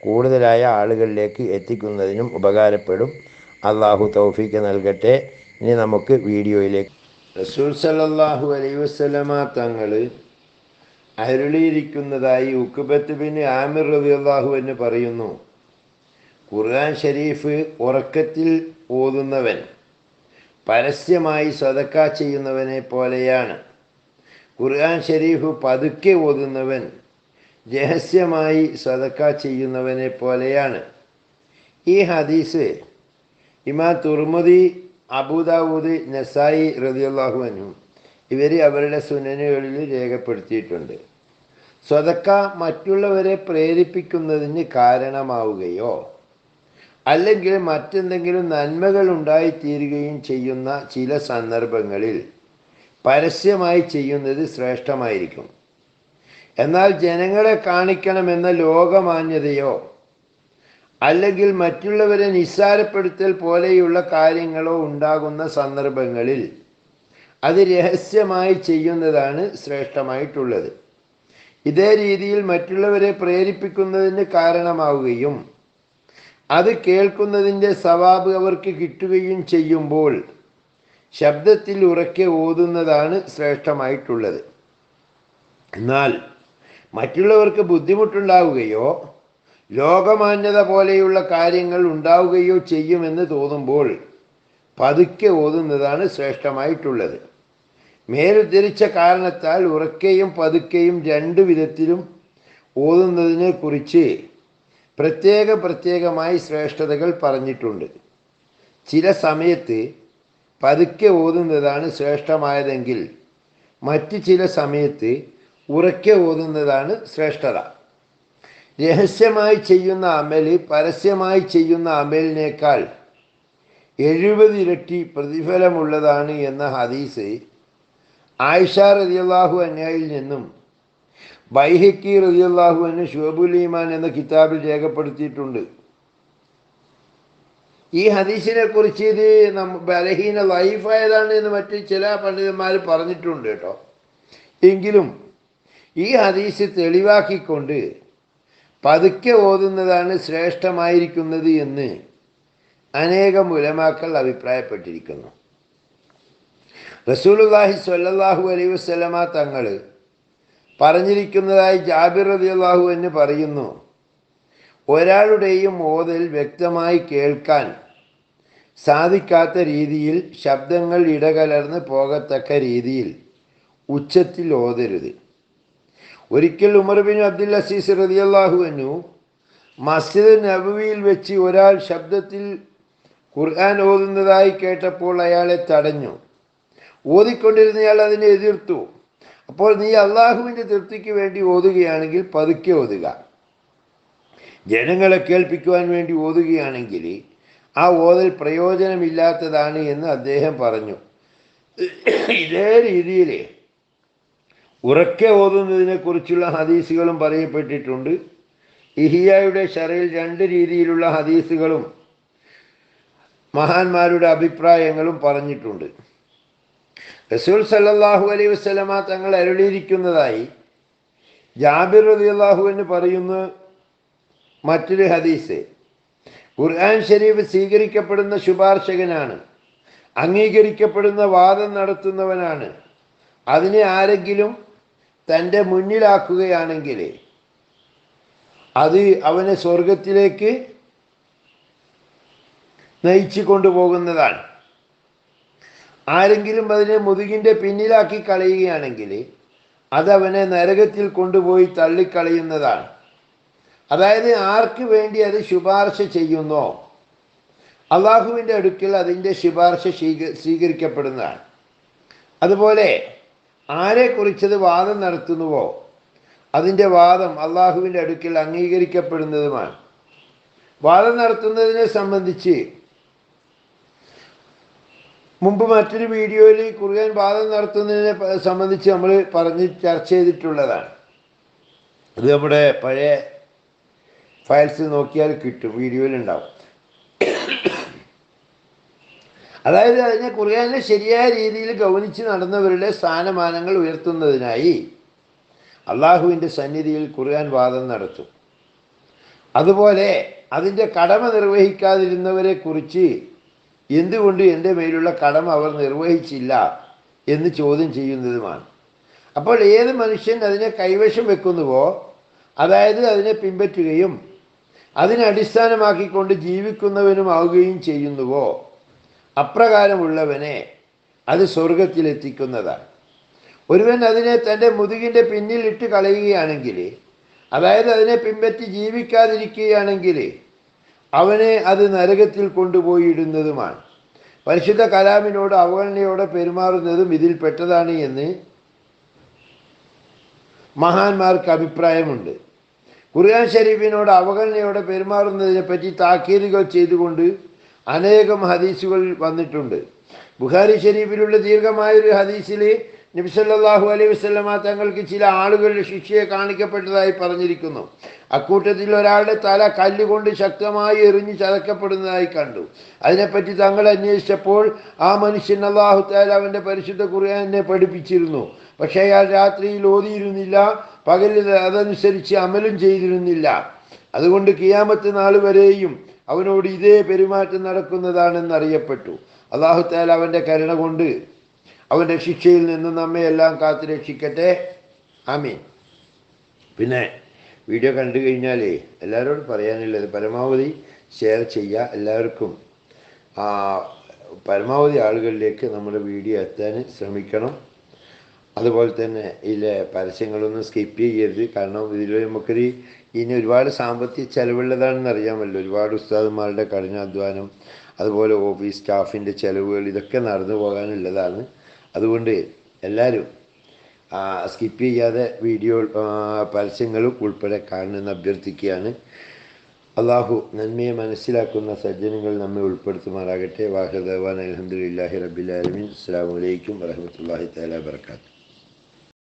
കൂടുതലായ ആളുകളിലേക്ക് എത്തിക്കുന്നതിനും ഉപകാരപ്പെടും. അള്ളാഹു തൗഫീക്ക് നൽകട്ടെ. ഇനി നമുക്ക് വീഡിയോയിലേക്ക്. റസൂൽ സല്ലല്ലാഹു അലൈ വസല്ലമ തങ്ങൾ അരുളിയിരിക്കുന്നതായി ഉക്കുബത്ത് ബിൻ ആമിർ റബി അള്ളാഹു എന്ന് പറയുന്നു. ഖുർആൻ ഷരീഫ് ഉറക്കത്തിൽ ഓതുന്നവൻ പരസ്യമായി സദക്ക ചെയ്യുന്നവനെ പോലെയാണ്. ഖുർആൻ ഷരീഫ് പതുക്കെ ഓതുന്നവൻ രഹസ്യമായി സദക്ക ചെയ്യുന്നവനെ പോലെയാണ്. ഈ ഹദീസ് ഇമാ തുർമുദി അബൂദാവൂദ് നസായി റതിയുള്ളാഹു അനു ഇവർ അവരുടെ സുനനുകളിൽ രേഖപ്പെടുത്തിയിട്ടുണ്ട്. സ്വതക്ക മറ്റുള്ളവരെ പ്രേരിപ്പിക്കുന്നതിന് കാരണമാവുകയോ അല്ലെങ്കിൽ മറ്റെന്തെങ്കിലും നന്മകൾ ഉണ്ടായിത്തീരുകയും ചെയ്യുന്ന ചില സന്ദർഭങ്ങളിൽ പരസ്യമായി ചെയ്യുന്നത് ശ്രേഷ്ഠമായിരിക്കും. എന്നാൽ ജനങ്ങളെ കാണിക്കണമെന്ന ലോകമാന്യതയോ അല്ലെങ്കിൽ മറ്റുള്ളവരെ നിസ്സാരപ്പെടുത്തൽ പോലെയുള്ള കാര്യങ്ങളോ ഉണ്ടാകുന്ന സന്ദർഭങ്ങളിൽ അത് രഹസ്യമായി ചെയ്യുന്നതാണ് ശ്രേഷ്ഠമായിട്ടുള്ളത്. ഇതേ രീതിയിൽ മറ്റുള്ളവരെ പ്രേരിപ്പിക്കുന്നതിന് കാരണമാവുകയും അത് കേൾക്കുന്നതിന്റെ സവാബ് അവർക്ക് കിട്ടുകയും ചെയ്യുമ്പോൾ ശബ്ദത്തിൽ ഉറക്കെ ഓതുന്നതാണ് ശ്രേഷ്ഠമായിട്ടുള്ളത്. എന്നാൽ മറ്റുള്ളവർക്ക് ബുദ്ധിമുട്ടുണ്ടാവുകയോ ലോകമാന്യത പോലെയുള്ള കാര്യങ്ങൾ ഉണ്ടാവുകയോ ചെയ്യുമെന്ന് തോന്നുമ്പോൾ പതുക്കെ ഓതുന്നതാണ് ശ്രേഷ്ഠമായിട്ടുള്ളത്. മേലുദ്ധരിച്ച കാരണത്താൽ ഉറക്കെയും പതുക്കെയും രണ്ടു വിധത്തിലും ഓതുന്നതിനെ കുറിച്ച് പ്രത്യേക പ്രത്യേകമായി ശ്രേഷ്ഠതകൾ പറഞ്ഞിട്ടുണ്ട്. ചില സമയത്ത് പതുക്കെ ഓതുന്നതാണ് ശ്രേഷ്ഠമായതെങ്കിൽ മറ്റ് ചില സമയത്ത് ഉറക്കെ ഓതുന്നതാണ് ശ്രേഷ്ഠത. രഹസ്യമായി ചെയ്യുന്ന അമൽ പരസ്യമായി ചെയ്യുന്ന അമലിനേക്കാൾ എഴുപത് ഇരട്ടി പ്രതിഫലമുള്ളതാണ് എന്ന ഹദീസ് ആയിഷ റതിയല്ലാഹു അന്യായിൽ നിന്നും ബൈഹക്കി റതിയല്ലാഹു അന് ഷുബുലീമാൻ എന്ന കിതാബിൽ രേഖപ്പെടുത്തിയിട്ടുണ്ട്. ഈ ഹദീസിനെ കുറിച്ച് ഇത് ബലഹീന ലൈഫായതാണ് എന്ന് മറ്റ് ചില പണ്ഡിതന്മാർ പറഞ്ഞിട്ടുണ്ട് കേട്ടോ. എങ്കിലും ഈ ഹദീസ് തെളിവാക്കിക്കൊണ്ട് പതുക്കെ ഓതുന്നതാണ് ശ്രേഷ്ഠമായിരിക്കുന്നത് എന്ന് അനേകം ഉലമാക്കൾ അഭിപ്രായപ്പെട്ടിരിക്കുന്നു. റസൂലുല്ലാഹി സ്വല്ലല്ലാഹു അലൈഹി വസ്ലമ തങ്ങൾ പറഞ്ഞിരിക്കുന്നതായി ജാബിർ അലി അള്ളാഹു എന്ന് പറയുന്നു ഒരാളുടെയും ഓതൽ വ്യക്തമായി കേൾക്കാൻ സാധിക്കാത്ത രീതിയിൽ ശബ്ദങ്ങൾ ഇടകലർന്ന് പോകത്തക്ക രീതിയിൽ ഉച്ചത്തിൽ ഓതരുത്. ഒരിക്കൽ ഉമർ ബിൻ അബ്ദുൽ അസീസ് റതിയല്ലാഹുവിനു മസ്ജിദ് നബവിയിൽ വെച്ച് ഒരാൾ ശബ്ദത്തിൽ ഖുർആൻ ഓതുന്നതായി കേട്ടപ്പോൾ അയാളെ തടഞ്ഞു. ഓതിക്കൊണ്ടിരുന്നയാൾ അതിനെ എതിർത്തു. അപ്പോൾ നീ അള്ളാഹുവിന്റെ തൃപ്തിക്ക് വേണ്ടി ഓതുകയാണെങ്കിൽ പതുക്കെ ഓതുക. ജനങ്ങളെ കേൾപ്പിക്കുവാൻ വേണ്ടി ഓതുകയാണെങ്കിൽ ആ ഓതൽ പ്രയോജനമില്ലാത്തതാണ് എന്ന് അദ്ദേഹം പറഞ്ഞു. ഇതേ രീതിയിൽ ഉറക്കെ ഓതുന്നതിനെ കുറിച്ചുള്ള ഹദീസുകളും പറയപ്പെട്ടിട്ടുണ്ട്. ഇഹിയായുടെ ഷറയിൽ രണ്ട് രീതിയിലുള്ള ഹദീസുകളും മഹാന്മാരുടെ അഭിപ്രായങ്ങളും പറഞ്ഞിട്ടുണ്ട്. റസൂൽ സല്ലാഹു അലൈഹി വസല്ലമ തങ്ങൾ അരുളിയിരിക്കുന്നതായി ജാബിർ റളിയല്ലാഹു എന്ന് പറയുന്ന മറ്റൊരു ഹദീസ്. ഖുർആൻ ഷരീഫ് സ്വീകരിക്കപ്പെടുന്ന ശുപാർശകനാണ് അംഗീകരിക്കപ്പെടുന്ന വാദം നടത്തുന്നവനാണ്. അതിനെ ആരെങ്കിലും തന്റെ മുന്നിലാക്കുകയാണെങ്കിൽ അത് അവനെ സ്വർഗത്തിലേക്ക് നയിച്ചു കൊണ്ടുപോകുന്നതാണ്. ആരെങ്കിലും അതിനെ മുതുകിന്റെ പിന്നിലാക്കി കളയുകയാണെങ്കിൽ അതവനെ നരകത്തിൽ കൊണ്ടുപോയി തള്ളിക്കളയുന്നതാണ്. അതായത് ആർക്ക് വേണ്ടി അത് ശുപാർശ ചെയ്യുന്നോ? അള്ളാഹുവിന്റെ അടുക്കൽ അതിന്റെ ശുപാർശ സ്വീക സ്വീകരിക്കപ്പെടുന്നതാണ്. അതുപോലെ ആരെക്കുറിച്ചത് വാദം നടത്തുന്നുവോ? അതിന്റെ വാദം അള്ളാഹുവിന്റെ അടുക്കിൽ അംഗീകരിക്കപ്പെടുന്നതുമാണ്. വാദം നടത്തുന്നതിനെ സംബന്ധിച്ച് മുമ്പ് മറ്റൊരു വീഡിയോയിൽ ഖുർആൻ വാദം നടത്തുന്നതിനെ സംബന്ധിച്ച് നമ്മൾ പറഞ്ഞ് ചർച്ച ചെയ്തിട്ടുള്ളതാണ്. ഇത് നമ്മുടെ പഴയ ഫയൽസ് നോക്കിയാൽ കിട്ടും വീഡിയോയിൽ അതായത് അതിനെ ഖുർആനെ ശരിയായ രീതിയിൽ ഗൗനിച്ച് നടന്നവരുടെ സ്ഥാനമാനങ്ങൾ ഉയർത്തുന്നതിനായി അള്ളാഹുവിന്റെ സന്നിധിയിൽ ഖുർആൻ വാദം നടത്തും. അതുപോലെ അതിന്റെ കടമ നിർവഹിക്കാതിരുന്നവരെ കുറിച്ച് എന്തുകൊണ്ട് എന്റെ മേലുള്ള കടമ അവർ നിർവഹിച്ചില്ല എന്ന് ചോദ്യം ചെയ്യുന്നതുമാണ്. അപ്പോൾ ഏത് മനുഷ്യൻ അതിനെ കൈവശം വെക്കുന്നുവോ അതായത് അതിനെ പിൻപറ്റുകയും അതിനെ അടിസ്ഥാനമാക്കിക്കൊണ്ട് ജീവിക്കുന്നവനുമാവുകയും ചെയ്യുന്നുവോ അപ്രകാരമുള്ളവനെ അത് സ്വർഗത്തിലെത്തിക്കുന്നതാണ് ഒരുവൻ അതിനെ തന്റെ മുതുകിന്റെ പിന്നിൽ ഇട്ട് കളയുകയാണെങ്കിൽ അതായത് അതിനെ പിൻപറ്റി ജീവിക്കാതിരിക്കുകയാണെങ്കിൽ അവനെ അത് നരകത്തിൽ കൊണ്ടുപോയിടുന്നതുമാണ്. പരിശുദ്ധ കലാമിനോട് അവഗണനയോടെ പെരുമാറുന്നതും ഇതിൽ പെട്ടതാണ് എന്ന് മഹാന്മാർക്ക് അഭിപ്രായമുണ്ട്. ഖുർആൻ ഷരീഫിനോട് അവഗണനയോടെ പെരുമാറുന്നതിനെ പറ്റി താക്കീലുകൾ ചെയ്തുകൊണ്ട് അനേകം ഹദീസുകൾ വന്നിട്ടുണ്ട്. ബുഖാരി ഷരീഫിലുള്ള ദീർഘമായൊരു ഹദീസിൽ നബിസല്ലാഹു അലൈഹി വസ്ലമ തങ്ങൾക്ക് ചില ആളുകളുടെ ശിക്ഷയെ കാണിക്കപ്പെട്ടതായി പറഞ്ഞിരിക്കുന്നു. അക്കൂട്ടത്തിൽ ഒരാളുടെ തല കല്ലുകൊണ്ട് ശക്തമായി എറിഞ്ഞ് ചതക്കപ്പെടുന്നതായി കണ്ടു. അതിനെപ്പറ്റി തങ്ങൾ അന്വേഷിച്ചപ്പോൾ ആ മനുഷ്യൻ അള്ളാഹു താല അവന്റെ പരിശുദ്ധ ഖുർആനെ പഠിപ്പിച്ചിരുന്നു. പക്ഷേ അയാൾ രാത്രിയിൽ ഓതിയിരുന്നില്ല പകലിൽ അതനുസരിച്ച് അമലും ചെയ്തിരുന്നില്ല. അതുകൊണ്ട് കിയാമത്ത് നാളുവരെയും വരെയും അവനോട് ഇതേ പെരുമാറ്റം നടക്കുന്നതാണെന്ന് അറിയപ്പെട്ടു താല അവന്റെ കരുണ കൊണ്ട് അവന്റെ ശിക്ഷയിൽ നിന്ന് നമ്മെ എല്ലാം കാത്തു രക്ഷിക്കട്ടെ. ആമീൻ. പിന്നെ വീഡിയോ കണ്ടു കഴിഞ്ഞാലേ എല്ലാവരോടും പറയാനുള്ളത് പരമാവധി ഷെയർ ചെയ്യുക എല്ലാവർക്കും. പരമാവധി ആളുകളിലേക്ക് നമ്മുടെ വീഡിയോ എത്താൻ ശ്രമിക്കണം. അതുപോലെ തന്നെ ഇതിലെ പരസ്യങ്ങളൊന്നും സ്കിപ്പ് ചെയ്യരുത്. കാരണം ഇതിൽ നമുക്ക് ഇനി ഒരുപാട് സാമ്പത്തിക ചെലവുള്ളതാണെന്ന് അറിയാമല്ലോ. ഒരുപാട് ഉസ്താദന്മാരുടെ കഠിനാധ്വാനം അതുപോലെ ഓഫീസ് സ്റ്റാഫിന്റെ ചിലവുകൾ ഇതൊക്കെ നടന്നു പോകാനുള്ളതാണ്. അതുകൊണ്ട് എല്ലാവരും സ്കിപ്പ് ചെയ്യാതെ വീഡിയോ പരസ്യങ്ങളും ഉൾപ്പെടെ കാണണമെന്ന് അഭ്യർത്ഥിക്കുകയാണ്. അള്ളാഹു നന്മയെ മനസ്സിലാക്കുന്ന സജ്ജനങ്ങൾ നമ്മെ ഉൾപ്പെടുത്തുമാറാകട്ടെ. വാഹദവാൻ അലഹമുല്ലാഹി റബ്ബിലാലമീൻ അസ്സാം വലൈക്കും വരഹമുല്ലാഹി തലാ വർക്കാത്തു